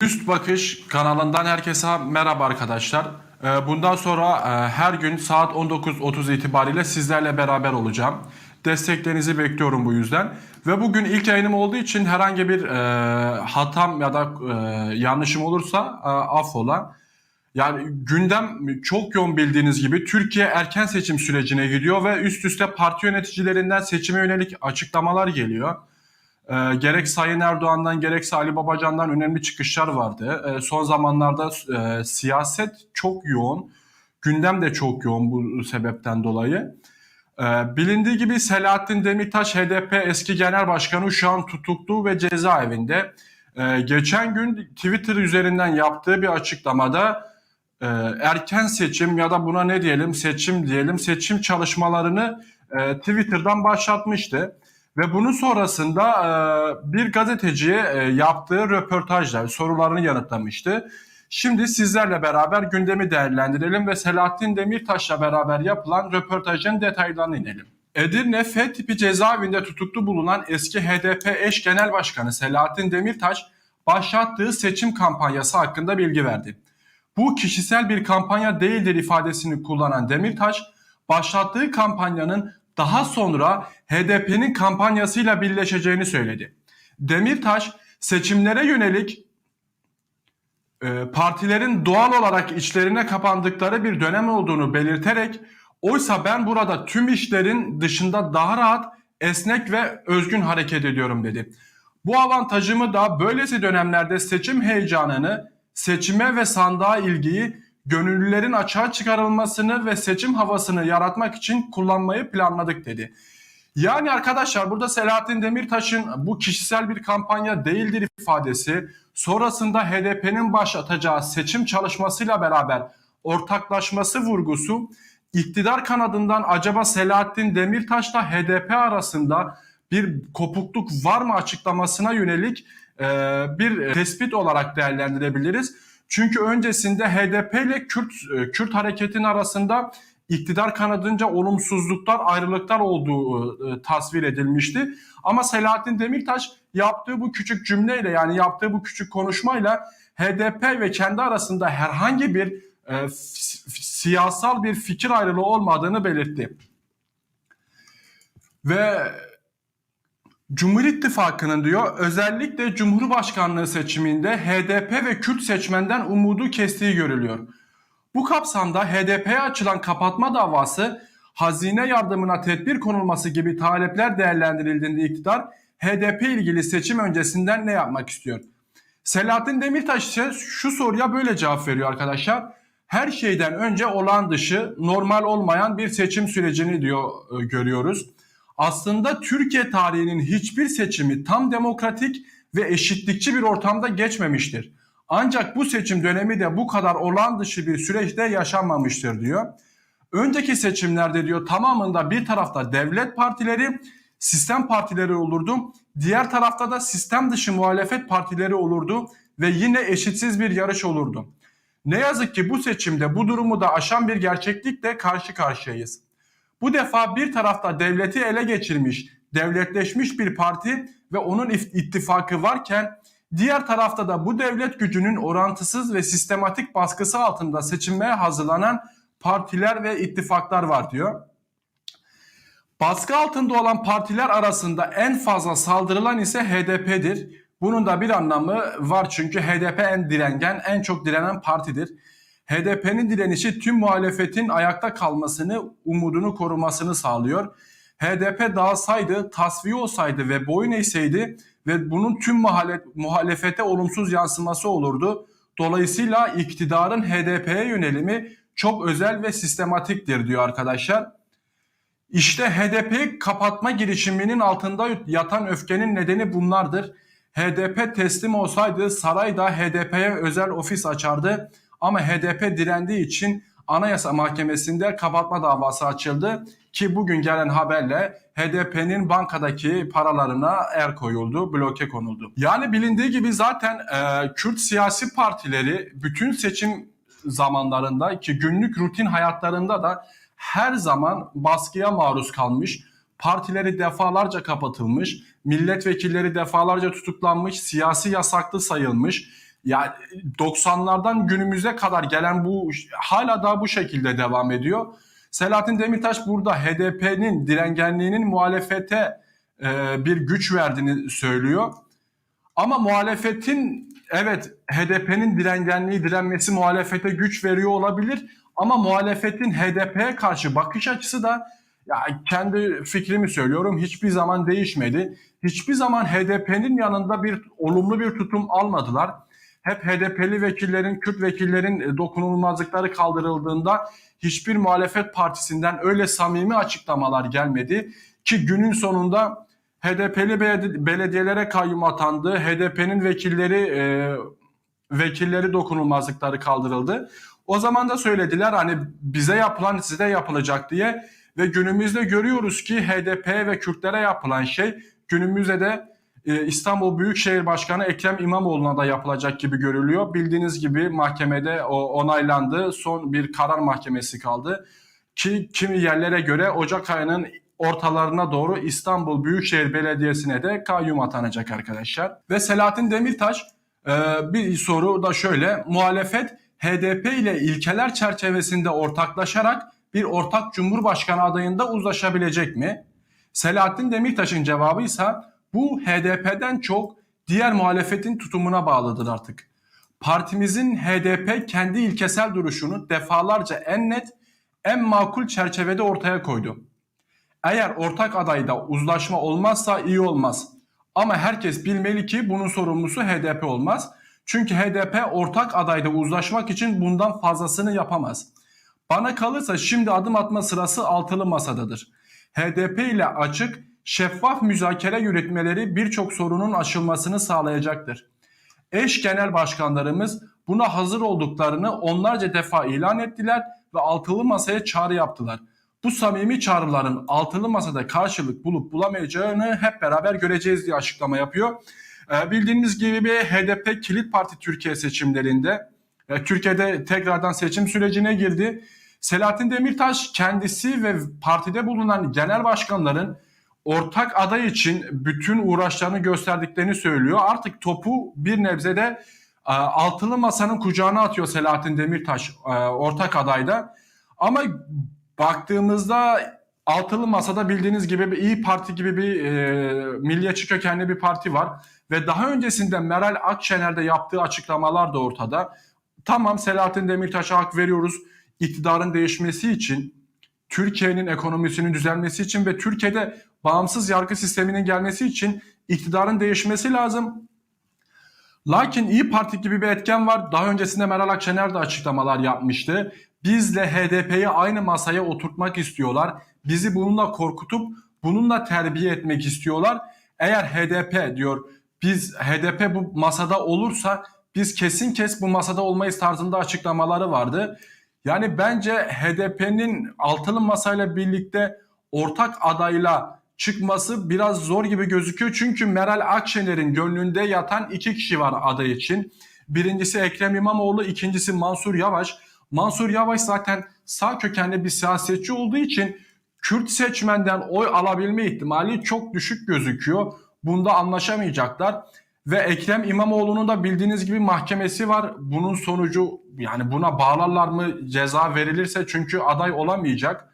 Üst Bakış kanalından herkese merhaba arkadaşlar. Ee, Bundan sonra e, her gün saat 19.30 itibariyle sizlerle beraber olacağım. Desteklerinizi bekliyorum bu yüzden. Ve bugün ilk yayınım olduğu için herhangi bir e, hatam ya da e, yanlışım olursa affola. Yani gündem çok yoğun bildiğiniz gibi Türkiye erken seçim sürecine gidiyor ve üst üste parti yöneticilerinden seçime yönelik açıklamalar geliyor. Ee, gerek Sayın Erdoğan'dan gerekse Ali Babacan'dan önemli çıkışlar vardı. Ee, son zamanlarda e, siyaset çok yoğun, gündem de çok yoğun bu sebepten dolayı. Ee, bilindiği gibi Selahattin Demirtaş HDP eski genel başkanı şu an tutuklu ve cezaevinde. Ee, geçen gün Twitter üzerinden yaptığı bir açıklamada e, erken seçim ya da buna ne diyelim seçim diyelim seçim çalışmalarını e, Twitter'dan başlatmıştı. Ve bunun sonrasında e, bir gazeteciye e, yaptığı röportajla sorularını yanıtlamıştı. Şimdi sizlerle beraber gündemi değerlendirelim ve Selahattin Demirtaş'la beraber yapılan röportajın detaylarına inelim. Edirne F tipi cezaevinde tutuklu bulunan eski HDP eş genel başkanı Selahattin Demirtaş başlattığı seçim kampanyası hakkında bilgi verdi. Bu kişisel bir kampanya değildir ifadesini kullanan Demirtaş, başlattığı kampanyanın daha sonra HDP'nin kampanyasıyla birleşeceğini söyledi. Demirtaş seçimlere yönelik e, partilerin doğal olarak içlerine kapandıkları bir dönem olduğunu belirterek oysa ben burada tüm işlerin dışında daha rahat, esnek ve özgün hareket ediyorum dedi. Bu avantajımı da böylesi dönemlerde seçim heyecanını, seçime ve sandığa ilgiyi gönüllülerin açığa çıkarılmasını ve seçim havasını yaratmak için kullanmayı planladık dedi. Yani arkadaşlar burada Selahattin Demirtaş'ın bu kişisel bir kampanya değildir ifadesi sonrasında HDP'nin başlatacağı seçim çalışmasıyla beraber ortaklaşması vurgusu iktidar kanadından acaba Selahattin Demirtaş'la HDP arasında bir kopukluk var mı açıklamasına yönelik bir tespit olarak değerlendirebiliriz. Çünkü öncesinde HDP ile Kürt e, Kürt hareketin arasında iktidar kanadınca olumsuzluklar, ayrılıklar olduğu e, tasvir edilmişti. Ama Selahattin Demirtaş yaptığı bu küçük cümleyle yani yaptığı bu küçük konuşmayla HDP ve kendi arasında herhangi bir e, siyasal bir fikir ayrılığı olmadığını belirtti. Ve Cumhur İttifakı'nın diyor özellikle Cumhurbaşkanlığı seçiminde HDP ve Kürt seçmenden umudu kestiği görülüyor. Bu kapsamda HDP'ye açılan kapatma davası hazine yardımına tedbir konulması gibi talepler değerlendirildiğinde iktidar HDP ilgili seçim öncesinden ne yapmak istiyor? Selahattin Demirtaş ise şu soruya böyle cevap veriyor arkadaşlar. Her şeyden önce olağan dışı, normal olmayan bir seçim sürecini diyor e, görüyoruz. Aslında Türkiye tarihinin hiçbir seçimi tam demokratik ve eşitlikçi bir ortamda geçmemiştir. Ancak bu seçim dönemi de bu kadar olağan dışı bir süreçte yaşanmamıştır diyor. Önceki seçimlerde diyor tamamında bir tarafta devlet partileri, sistem partileri olurdu. Diğer tarafta da sistem dışı muhalefet partileri olurdu ve yine eşitsiz bir yarış olurdu. Ne yazık ki bu seçimde bu durumu da aşan bir gerçeklikle karşı karşıyayız. Bu defa bir tarafta devleti ele geçirmiş, devletleşmiş bir parti ve onun ittifakı varken diğer tarafta da bu devlet gücünün orantısız ve sistematik baskısı altında seçilmeye hazırlanan partiler ve ittifaklar var diyor. Baskı altında olan partiler arasında en fazla saldırılan ise HDP'dir. Bunun da bir anlamı var çünkü HDP en direngen, en çok direnen partidir. HDP'nin direnişi tüm muhalefetin ayakta kalmasını, umudunu korumasını sağlıyor. HDP dağılsaydı, tasfiye olsaydı ve boyun eğseydi ve bunun tüm muhalefete olumsuz yansıması olurdu. Dolayısıyla iktidarın HDP'ye yönelimi çok özel ve sistematiktir diyor arkadaşlar. İşte HDP kapatma girişiminin altında yatan öfkenin nedeni bunlardır. HDP teslim olsaydı saray da HDP'ye özel ofis açardı. Ama HDP direndiği için Anayasa Mahkemesi'nde kapatma davası açıldı ki bugün gelen haberle HDP'nin bankadaki paralarına el koyuldu, bloke konuldu. Yani bilindiği gibi zaten e, Kürt siyasi partileri bütün seçim zamanlarında ki günlük rutin hayatlarında da her zaman baskıya maruz kalmış. Partileri defalarca kapatılmış, milletvekilleri defalarca tutuklanmış, siyasi yasaklı sayılmış Ya 90'lardan günümüze kadar gelen bu hala daha bu şekilde devam ediyor. Selahattin Demirtaş burada HDP'nin direngenliğinin muhalefete e, bir güç verdiğini söylüyor. Ama muhalefetin evet HDP'nin direngenliği, direnmesi muhalefete güç veriyor olabilir. Ama muhalefetin HDP'ye karşı bakış açısı da ya kendi fikrimi söylüyorum hiçbir zaman değişmedi. Hiçbir zaman HDP'nin yanında bir olumlu bir tutum almadılar. Hep HDP'li vekillerin, Kürt vekillerin e, dokunulmazlıkları kaldırıldığında hiçbir muhalefet partisinden öyle samimi açıklamalar gelmedi ki günün sonunda HDP'li belediyelere kayyum atandı. HDP'nin vekilleri e, vekilleri dokunulmazlıkları kaldırıldı. O zaman da söylediler hani bize yapılan size yapılacak diye ve günümüzde görüyoruz ki HDP ve Kürtlere yapılan şey günümüzde de İstanbul Büyükşehir Başkanı Ekrem İmamoğlu'na da yapılacak gibi görülüyor. Bildiğiniz gibi mahkemede onaylandı. Son bir karar mahkemesi kaldı. Ki kimi yerlere göre Ocak ayının ortalarına doğru İstanbul Büyükşehir Belediyesi'ne de kayyum atanacak arkadaşlar. Ve Selahattin Demirtaş e, bir soru da şöyle. Muhalefet HDP ile ilkeler çerçevesinde ortaklaşarak bir ortak cumhurbaşkanı adayında uzlaşabilecek mi? Selahattin Demirtaş'ın cevabı ise bu HDP'den çok diğer muhalefetin tutumuna bağlıdır artık. Partimizin HDP kendi ilkesel duruşunu defalarca en net, en makul çerçevede ortaya koydu. Eğer ortak adayda uzlaşma olmazsa iyi olmaz. Ama herkes bilmeli ki bunun sorumlusu HDP olmaz. Çünkü HDP ortak adayda uzlaşmak için bundan fazlasını yapamaz. Bana kalırsa şimdi adım atma sırası altılı masadadır. HDP ile açık, şeffaf müzakere yürütmeleri birçok sorunun aşılmasını sağlayacaktır. Eş genel başkanlarımız buna hazır olduklarını onlarca defa ilan ettiler ve altılı masaya çağrı yaptılar. Bu samimi çağrıların altılı masada karşılık bulup bulamayacağını hep beraber göreceğiz diye açıklama yapıyor. Ee, bildiğiniz gibi HDP kilit parti Türkiye seçimlerinde e, Türkiye'de tekrardan seçim sürecine girdi. Selahattin Demirtaş kendisi ve partide bulunan genel başkanların ortak aday için bütün uğraşlarını gösterdiklerini söylüyor. Artık topu bir nebzede e, altılı masanın kucağına atıyor Selahattin Demirtaş e, ortak adayda. Ama baktığımızda altılı masada bildiğiniz gibi bir İyi Parti gibi bir e, milliyetçi kökenli bir parti var. Ve daha öncesinde Meral Akşener'de yaptığı açıklamalar da ortada. Tamam Selahattin Demirtaş'a hak veriyoruz. İktidarın değişmesi için, Türkiye'nin ekonomisinin düzelmesi için ve Türkiye'de bağımsız yargı sisteminin gelmesi için iktidarın değişmesi lazım. Lakin İyi Parti gibi bir etken var. Daha öncesinde Meral Akşener de açıklamalar yapmıştı. Bizle HDP'yi aynı masaya oturtmak istiyorlar. Bizi bununla korkutup bununla terbiye etmek istiyorlar. Eğer HDP diyor biz HDP bu masada olursa biz kesin kes bu masada olmayız tarzında açıklamaları vardı. Yani bence HDP'nin altılı masayla birlikte ortak adayla çıkması biraz zor gibi gözüküyor. Çünkü Meral Akşener'in gönlünde yatan iki kişi var aday için. Birincisi Ekrem İmamoğlu, ikincisi Mansur Yavaş. Mansur Yavaş zaten sağ kökenli bir siyasetçi olduğu için Kürt seçmenden oy alabilme ihtimali çok düşük gözüküyor. Bunda anlaşamayacaklar. Ve Ekrem İmamoğlu'nun da bildiğiniz gibi mahkemesi var. Bunun sonucu yani buna bağlarlar mı ceza verilirse çünkü aday olamayacak.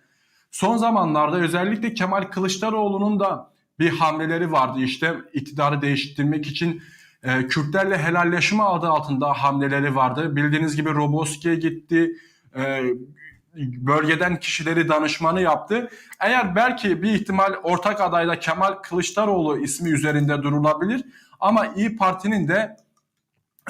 Son zamanlarda özellikle Kemal Kılıçdaroğlu'nun da bir hamleleri vardı. İşte iktidarı değiştirmek için e, Kürtlerle helalleşme adı altında hamleleri vardı. Bildiğiniz gibi Roboski'ye gitti. E, bölgeden kişileri danışmanı yaptı. Eğer belki bir ihtimal ortak adayda Kemal Kılıçdaroğlu ismi üzerinde durulabilir. Ama İyi Parti'nin de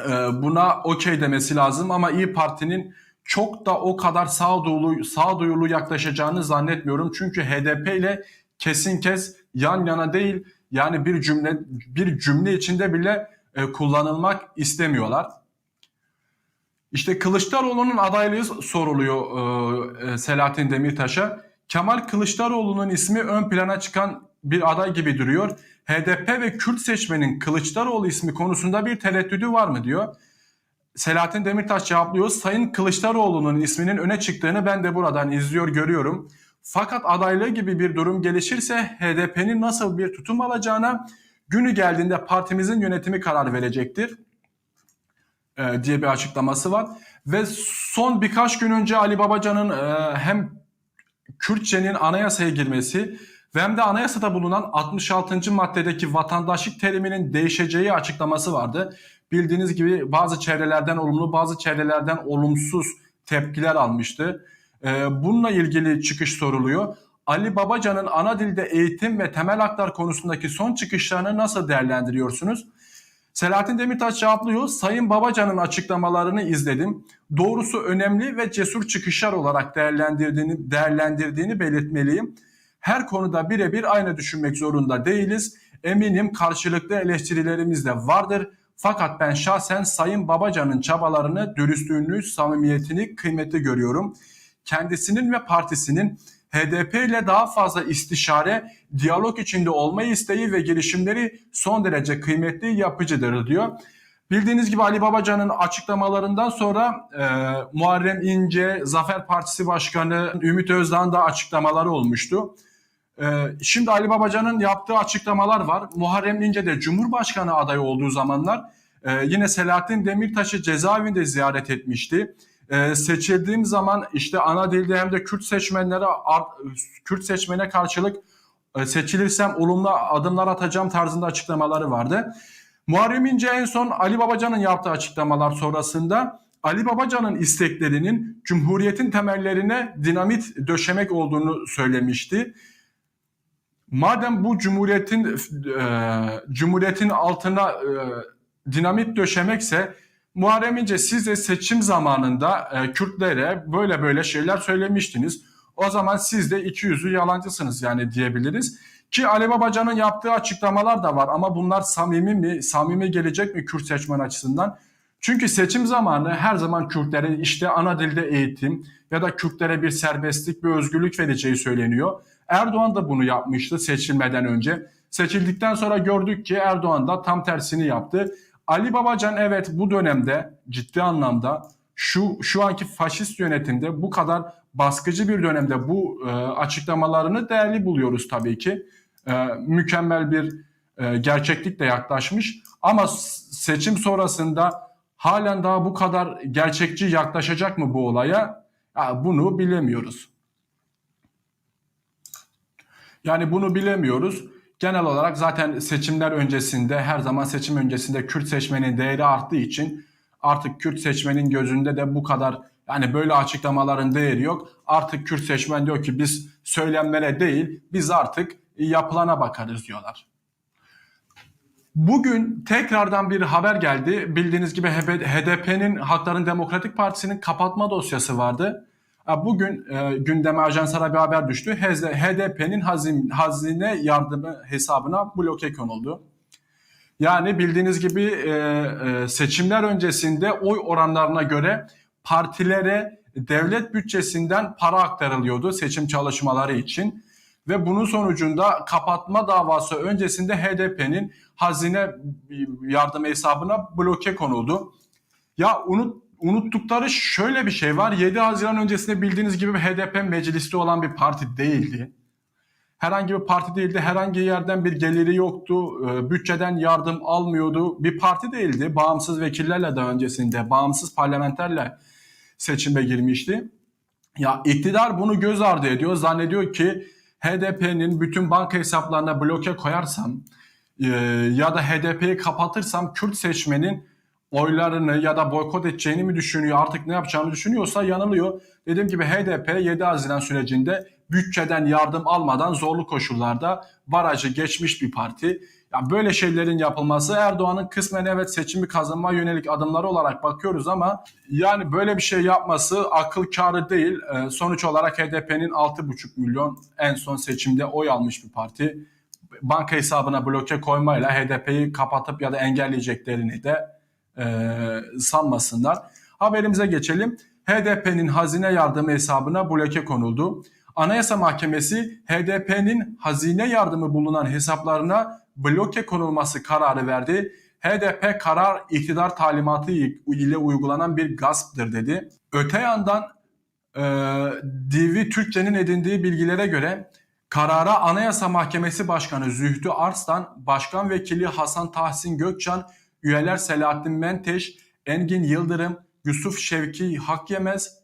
e, buna okey demesi lazım. Ama İyi Parti'nin çok da o kadar sağduyulu, sağduyulu yaklaşacağını zannetmiyorum. Çünkü HDP ile kesin kez yan yana değil yani bir cümle bir cümle içinde bile e, kullanılmak istemiyorlar. İşte Kılıçdaroğlu'nun adaylığı soruluyor e, e, Selahattin Demirtaş'a. Kemal Kılıçdaroğlu'nun ismi ön plana çıkan bir aday gibi duruyor. HDP ve Kürt seçmenin Kılıçdaroğlu ismi konusunda bir tereddüdü var mı diyor. Selahattin Demirtaş cevaplıyor. Sayın Kılıçdaroğlu'nun isminin öne çıktığını ben de buradan izliyor görüyorum. Fakat adaylığı gibi bir durum gelişirse HDP'nin nasıl bir tutum alacağına günü geldiğinde partimizin yönetimi karar verecektir. e, diye bir açıklaması var. Ve son birkaç gün önce Ali Babacan'ın e, hem Kürtçenin anayasaya girmesi ve hem de anayasada bulunan 66. maddedeki vatandaşlık teriminin değişeceği açıklaması vardı. Bildiğiniz gibi bazı çevrelerden olumlu bazı çevrelerden olumsuz tepkiler almıştı. Ee, bununla ilgili çıkış soruluyor. Ali Babacan'ın ana dilde eğitim ve temel haklar konusundaki son çıkışlarını nasıl değerlendiriyorsunuz? Selahattin Demirtaş cevaplıyor. Sayın Babacan'ın açıklamalarını izledim. Doğrusu önemli ve cesur çıkışlar olarak değerlendirdiğini, değerlendirdiğini belirtmeliyim. Her konuda birebir aynı düşünmek zorunda değiliz. Eminim karşılıklı eleştirilerimiz de vardır. Fakat ben şahsen Sayın Babacan'ın çabalarını, dürüstlüğünü, samimiyetini kıymetli görüyorum. Kendisinin ve partisinin HDP ile daha fazla istişare, diyalog içinde olma isteği ve girişimleri son derece kıymetli, yapıcıdır diyor. Bildiğiniz gibi Ali Babacan'ın açıklamalarından sonra e, Muharrem İnce, Zafer Partisi Başkanı Ümit Özdağ'ın da açıklamaları olmuştu. E, şimdi Ali Babacan'ın yaptığı açıklamalar var. Muharrem İnce de Cumhurbaşkanı adayı olduğu zamanlar e, yine Selahattin Demirtaş'ı cezaevinde ziyaret etmişti e, seçildiğim zaman işte ana dilde hem de Kürt seçmenlere Kürt seçmene karşılık e, seçilirsem olumlu adımlar atacağım tarzında açıklamaları vardı. Muharrem İnce en son Ali Babacan'ın yaptığı açıklamalar sonrasında Ali Babacan'ın isteklerinin Cumhuriyet'in temellerine dinamit döşemek olduğunu söylemişti. Madem bu Cumhuriyet'in e, Cumhuriyet'in altına e, dinamit döşemekse Muharrem İnce siz de seçim zamanında e, Kürtlere böyle böyle şeyler söylemiştiniz. O zaman siz de iki yüzlü yalancısınız yani diyebiliriz. Ki Ali Babacan'ın yaptığı açıklamalar da var ama bunlar samimi mi, samimi gelecek mi Kürt seçmen açısından? Çünkü seçim zamanı her zaman Kürtlere işte ana dilde eğitim ya da Kürtlere bir serbestlik, bir özgürlük vereceği söyleniyor. Erdoğan da bunu yapmıştı seçilmeden önce. Seçildikten sonra gördük ki Erdoğan da tam tersini yaptı. Ali Babacan evet bu dönemde ciddi anlamda şu şu anki faşist yönetimde bu kadar baskıcı bir dönemde bu e, açıklamalarını değerli buluyoruz tabii ki. E, mükemmel bir e, gerçeklikle yaklaşmış ama seçim sonrasında halen daha bu kadar gerçekçi yaklaşacak mı bu olaya? Ya, bunu bilemiyoruz. Yani bunu bilemiyoruz genel olarak zaten seçimler öncesinde her zaman seçim öncesinde Kürt seçmenin değeri arttığı için artık Kürt seçmenin gözünde de bu kadar yani böyle açıklamaların değeri yok. Artık Kürt seçmen diyor ki biz söylemlere değil biz artık yapılana bakarız diyorlar. Bugün tekrardan bir haber geldi. Bildiğiniz gibi HDP'nin Halkların Demokratik Partisi'nin kapatma dosyası vardı. Bugün e, gündeme ajanslara bir haber düştü. HDP'nin hazine yardımı hesabına bloke konuldu. Yani bildiğiniz gibi e, e, seçimler öncesinde oy oranlarına göre partilere devlet bütçesinden para aktarılıyordu seçim çalışmaları için. Ve bunun sonucunda kapatma davası öncesinde HDP'nin hazine yardım hesabına bloke konuldu. Ya unut unuttukları şöyle bir şey var. 7 Haziran öncesinde bildiğiniz gibi HDP mecliste olan bir parti değildi. Herhangi bir parti değildi. Herhangi yerden bir geliri yoktu. Ee, bütçeden yardım almıyordu. Bir parti değildi. Bağımsız vekillerle de öncesinde, bağımsız parlamenterle seçime girmişti. Ya iktidar bunu göz ardı ediyor. Zannediyor ki HDP'nin bütün banka hesaplarına bloke koyarsam e, ya da HDP'yi kapatırsam Kürt seçmenin oylarını ya da boykot edeceğini mi düşünüyor artık ne yapacağını düşünüyorsa yanılıyor. Dediğim gibi HDP 7 Haziran sürecinde bütçeden yardım almadan zorlu koşullarda barajı geçmiş bir parti. Yani böyle şeylerin yapılması Erdoğan'ın kısmen evet seçimi kazanma yönelik adımları olarak bakıyoruz ama yani böyle bir şey yapması akıl kârı değil. Ee, sonuç olarak HDP'nin 6,5 milyon en son seçimde oy almış bir parti. Banka hesabına bloke koymayla HDP'yi kapatıp ya da engelleyeceklerini de e, sanmasınlar. Haberimize geçelim. HDP'nin hazine yardımı hesabına bloke konuldu. Anayasa Mahkemesi HDP'nin hazine yardımı bulunan hesaplarına bloke konulması kararı verdi. HDP karar iktidar talimatı ile uygulanan bir gasptır dedi. Öte yandan e, DV Türkçe'nin edindiği bilgilere göre karara Anayasa Mahkemesi Başkanı Zühtü Arslan, Başkan Vekili Hasan Tahsin Gökçan üyeler Selahattin Menteş, Engin Yıldırım, Yusuf Şevki Hakyemez,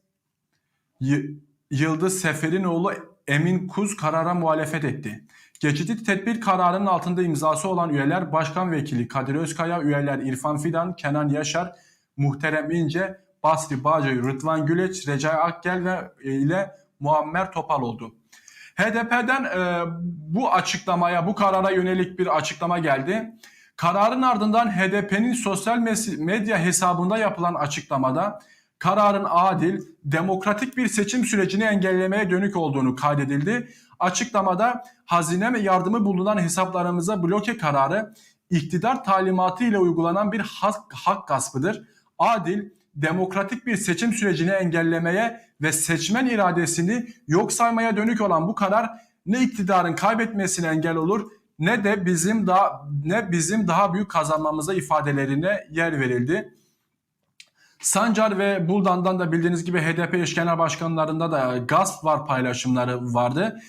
Y- Yıldız Seferinoğlu Emin Kuz karara muhalefet etti. Geçici tedbir kararının altında imzası olan üyeler Başkan Vekili Kadir Özkaya, üyeler İrfan Fidan, Kenan Yaşar, Muhterem İnce, Basri Bağcay, Rıdvan Güleç, Recai Akgel ve e, ile Muammer Topal oldu. HDP'den e, bu açıklamaya, bu karara yönelik bir açıklama geldi. Kararın ardından HDP'nin sosyal medya hesabında yapılan açıklamada kararın adil, demokratik bir seçim sürecini engellemeye dönük olduğunu kaydedildi. Açıklamada hazine ve yardımı bulunan hesaplarımıza bloke kararı iktidar talimatı ile uygulanan bir hak, hak gaspıdır. Adil, demokratik bir seçim sürecini engellemeye ve seçmen iradesini yok saymaya dönük olan bu karar ne iktidarın kaybetmesine engel olur ne de bizim daha ne bizim daha büyük kazanmamıza ifadelerine yer verildi. Sancar ve Buldan'dan da bildiğiniz gibi HDP eş genel başkanlarında da gasp var paylaşımları vardı.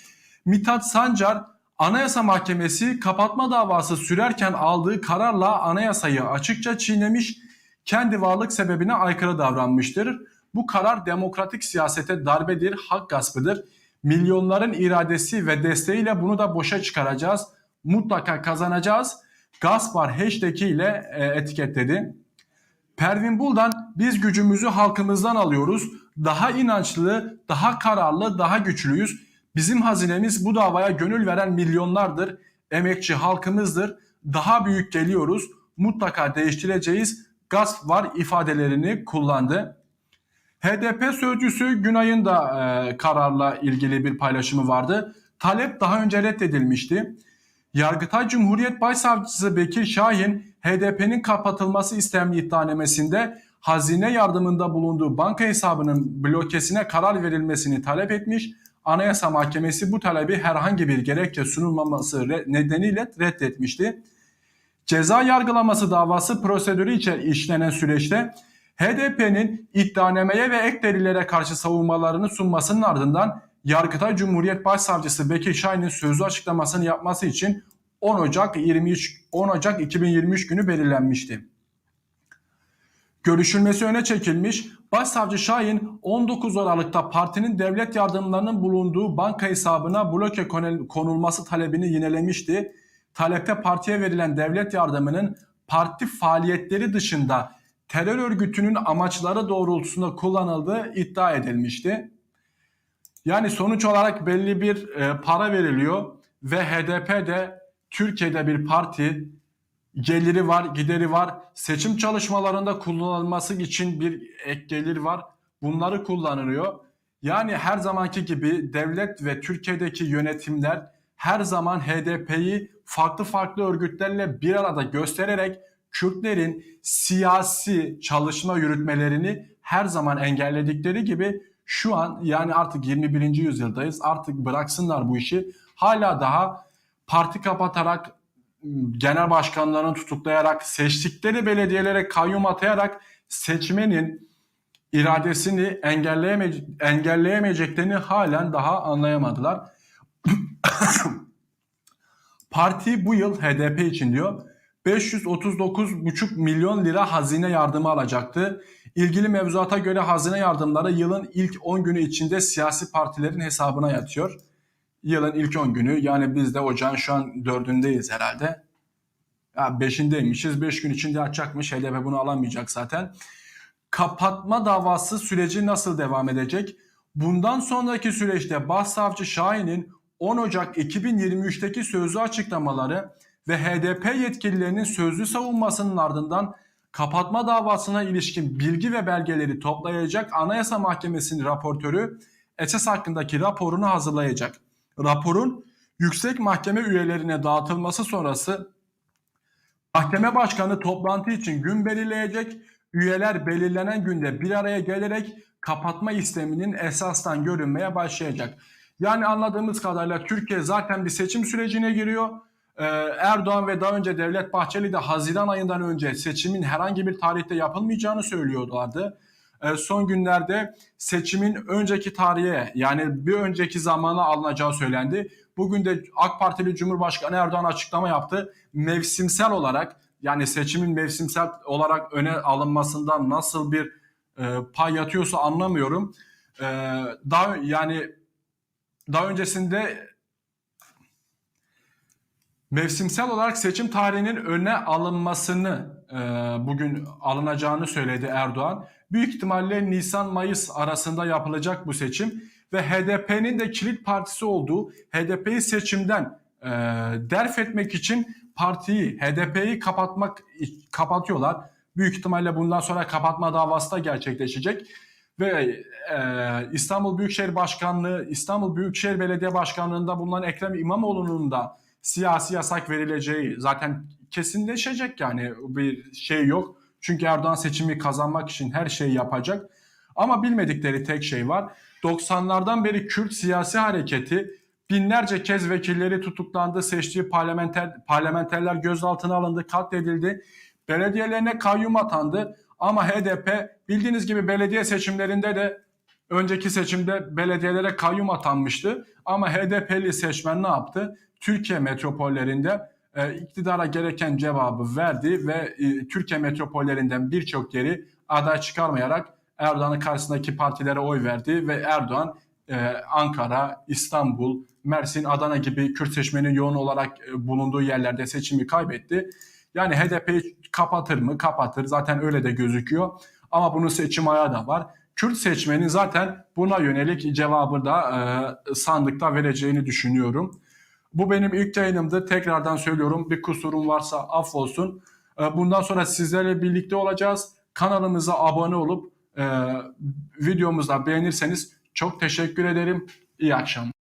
Mithat Sancar Anayasa Mahkemesi kapatma davası sürerken aldığı kararla anayasayı açıkça çiğnemiş, kendi varlık sebebine aykırı davranmıştır. Bu karar demokratik siyasete darbedir, hak gaspıdır. Milyonların iradesi ve desteğiyle bunu da boşa çıkaracağız. Mutlaka kazanacağız. Gasp var hashtag ile e, etiketledi. Pervin Buldan biz gücümüzü halkımızdan alıyoruz. Daha inançlı, daha kararlı, daha güçlüyüz. Bizim hazinemiz bu davaya gönül veren milyonlardır. Emekçi halkımızdır. Daha büyük geliyoruz. Mutlaka değiştireceğiz. Gasp var ifadelerini kullandı. HDP sözcüsü Günay'ın da e, kararla ilgili bir paylaşımı vardı. Talep daha önce reddedilmişti. Yargıtay Cumhuriyet Başsavcısı Bekir Şahin, HDP'nin kapatılması istenme iddianamesinde hazine yardımında bulunduğu banka hesabının blokesine karar verilmesini talep etmiş. Anayasa Mahkemesi bu talebi herhangi bir gerekçe sunulmaması nedeniyle reddetmişti. Ceza yargılaması davası prosedürü için işlenen süreçte HDP'nin iddianameye ve ek delillere karşı savunmalarını sunmasının ardından Yargıtay Cumhuriyet Başsavcısı Bekir Şahin'in sözlü açıklamasını yapması için 10 Ocak 23 10 Ocak 2023 günü belirlenmişti. Görüşülmesi öne çekilmiş. Başsavcı Şahin 19 Aralık'ta partinin devlet yardımlarının bulunduğu banka hesabına bloke konulması talebini yinelemişti. Talepte partiye verilen devlet yardımının parti faaliyetleri dışında terör örgütünün amaçları doğrultusunda kullanıldığı iddia edilmişti. Yani sonuç olarak belli bir e, para veriliyor ve HDP de Türkiye'de bir parti geliri var, gideri var. Seçim çalışmalarında kullanılması için bir ek gelir var. Bunları kullanılıyor. Yani her zamanki gibi devlet ve Türkiye'deki yönetimler her zaman HDP'yi farklı farklı örgütlerle bir arada göstererek Kürtlerin siyasi çalışma yürütmelerini her zaman engelledikleri gibi şu an yani artık 21. yüzyıldayız. Artık bıraksınlar bu işi. Hala daha parti kapatarak genel başkanlarını tutuklayarak seçtikleri belediyelere kayyum atayarak seçmenin iradesini engelleyeme engelleyemeyeceklerini halen daha anlayamadılar. Parti bu yıl HDP için diyor 539,5 milyon lira hazine yardımı alacaktı. İlgili mevzuata göre hazine yardımları yılın ilk 10 günü içinde siyasi partilerin hesabına yatıyor. Yılın ilk 10 günü yani biz de ocağın şu an 4'ündeyiz herhalde. Ya 5'indeymişiz 5 gün içinde açacakmış HDP bunu alamayacak zaten. Kapatma davası süreci nasıl devam edecek? Bundan sonraki süreçte Başsavcı Şahin'in 10 Ocak 2023'teki sözlü açıklamaları ve HDP yetkililerinin sözlü savunmasının ardından kapatma davasına ilişkin bilgi ve belgeleri toplayacak Anayasa Mahkemesi'nin raportörü esas hakkındaki raporunu hazırlayacak. Raporun yüksek mahkeme üyelerine dağıtılması sonrası mahkeme başkanı toplantı için gün belirleyecek. Üyeler belirlenen günde bir araya gelerek kapatma isteminin esastan görünmeye başlayacak. Yani anladığımız kadarıyla Türkiye zaten bir seçim sürecine giriyor. Ee, Erdoğan ve daha önce Devlet Bahçeli de Haziran ayından önce seçimin herhangi bir tarihte yapılmayacağını söylüyorlardı. Ee, son günlerde seçimin önceki tarihe yani bir önceki zamana alınacağı söylendi. Bugün de AK Partili Cumhurbaşkanı Erdoğan açıklama yaptı. Mevsimsel olarak yani seçimin mevsimsel olarak öne alınmasından nasıl bir e, pay yatıyorsa anlamıyorum. E, daha yani daha öncesinde mevsimsel olarak seçim tarihinin öne alınmasını e, bugün alınacağını söyledi Erdoğan. Büyük ihtimalle Nisan-Mayıs arasında yapılacak bu seçim ve HDP'nin de kilit partisi olduğu HDP'yi seçimden e, derf etmek için partiyi, HDP'yi kapatmak kapatıyorlar. Büyük ihtimalle bundan sonra kapatma davası da gerçekleşecek ve e, İstanbul Büyükşehir Başkanlığı, İstanbul Büyükşehir Belediye Başkanlığı'nda bulunan Ekrem İmamoğlu'nun da siyasi yasak verileceği zaten kesinleşecek yani bir şey yok. Çünkü Erdoğan seçimi kazanmak için her şeyi yapacak. Ama bilmedikleri tek şey var. 90'lardan beri Kürt siyasi hareketi binlerce kez vekilleri tutuklandı, seçtiği parlamenter, parlamenterler gözaltına alındı, katledildi. Belediyelerine kayyum atandı. Ama HDP bildiğiniz gibi belediye seçimlerinde de önceki seçimde belediyelere kayyum atanmıştı. Ama HDP'li seçmen ne yaptı? Türkiye metropollerinde e, iktidara gereken cevabı verdi ve e, Türkiye metropollerinden birçok yeri aday çıkarmayarak Erdoğan'ın karşısındaki partilere oy verdi ve Erdoğan e, Ankara, İstanbul, Mersin, Adana gibi Kürt seçmenin yoğun olarak e, bulunduğu yerlerde seçimi kaybetti. Yani HDP'yi kapatır mı? Kapatır. Zaten öyle de gözüküyor. Ama bunun seçim ayağı da var. Kürt seçmenin zaten buna yönelik cevabı da e, sandıkta vereceğini düşünüyorum. Bu benim ilk yayınımdı. Tekrardan söylüyorum bir kusurum varsa affolsun. E, bundan sonra sizlerle birlikte olacağız. Kanalımıza abone olup e, videomuzu da beğenirseniz çok teşekkür ederim. İyi akşamlar.